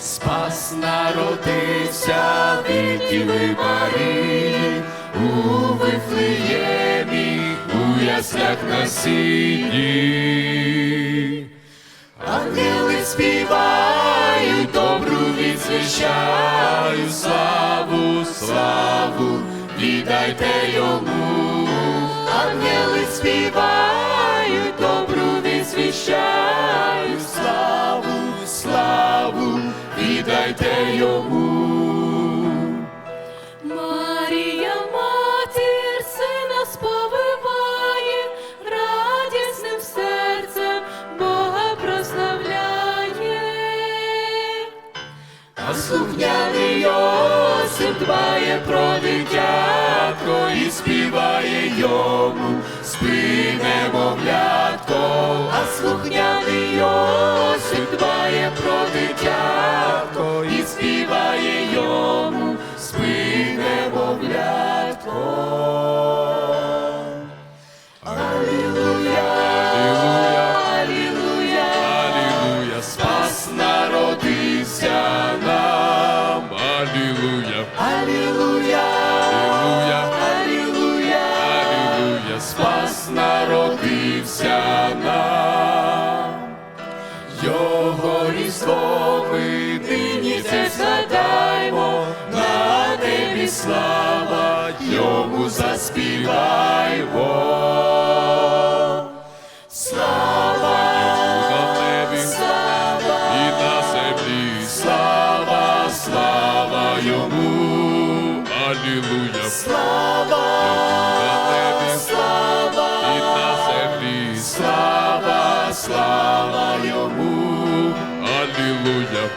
Спас народився від Діви Марії, у Вифлеємі, у яслях на сіні. Ангели співають, добру відзвіщають, славу, славу, віддайте йому. Ангели співають, добру відзвіщають, віддайте йому. Марія, матір, сина сповиває, радісним серцем Бога прославляє. А слухняний Йосип дбає про дитятко народився нам. Його різдво ми нині це згадаймо, на небі слава, йому заспіваймо. Слава на небі, слава і на землі, слава, слава йому, Алілуя. Слава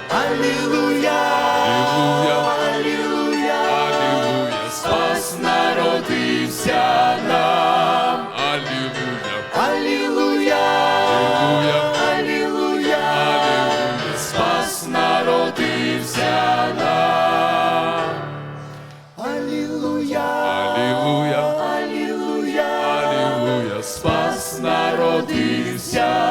Аллилуйя, Аллилуйя, Аллилуйя, Аллилуйя, спас народився нам. Аллилуйя, Аллилуйя, Аллилуйя, Аллилуйя, спас народився нам. Аллилуйя, Аллилуйя, Аллилуйя, Аллилуйя, спас народився нам.